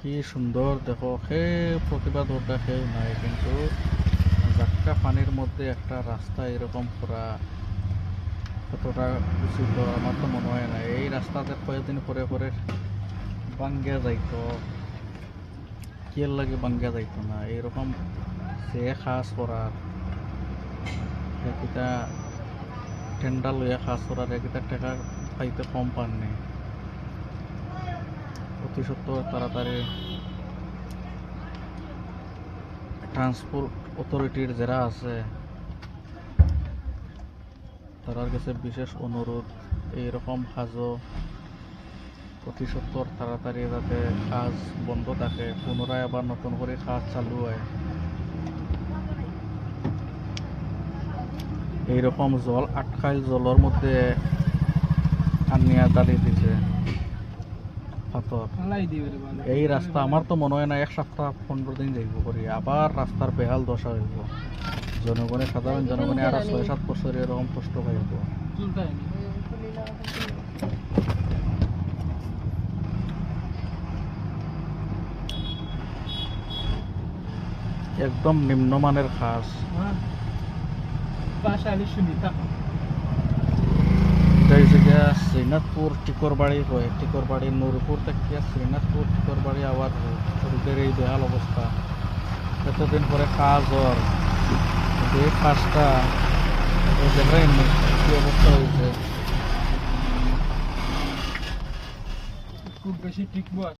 কি সুন্দর, দেখো, সে ওটা সে নাই, কিন্তু জাটকা পানির মধ্যে একটা রাস্তা এরকম করা কতটা উচিত আমার তো মনে হয় না। এই রাস্তাতে কয়েকদিন পরে পরে বাঙ্গিয়া যাইতো। কিয়ের লাগে বাঙ্গিয়া যাইতো না? এইরকম সে খাস করার সেটা টেন্ডার লইয়া খাস করার একিটা টাকা পাইতে কম পাননি। অতি সত্তর তাড়াতাড়ি ট্রান্সপোর্ট অথরিটির যারা আছে, তারার কাছে বিশেষ অনুরোধ, এইরকম কাজও অতি সত্তর তাড়াতাড়ি যাতে কাজ বন্ধ থাকে, পুনরায় আবার নতুন করে কাজ চালু হয়। এইরকম জল আটকাইল জলের মধ্যে আনিয়া দিছে। এই রাস্তা আমার তো মনে হয় না এক সপ্তাহ পনেরো দিন যাইব করি। আবার রাস্তার বেহাল দশা হইব। জনগণে সাধারণ জনগণে আর ছয় সাত বছর এরকম কষ্ট পাইব। একদম নিম্নমানের খাস। হ্যাঁ। বাসা শুনি এটা হচ্ছে গিয়া শ্রীনাথপুর, টিকরবাড়ি হয়। টিকরবাড়ি, নূরপুর থেকে শ্রীনাথপুর, টিকরবাড়ি আবার রুটের এই বেহাল অবস্থা। এতদিন পরে কাজ হর এই কাজটা কি অবস্থা হয়েছে? খুব বেশি টিকবো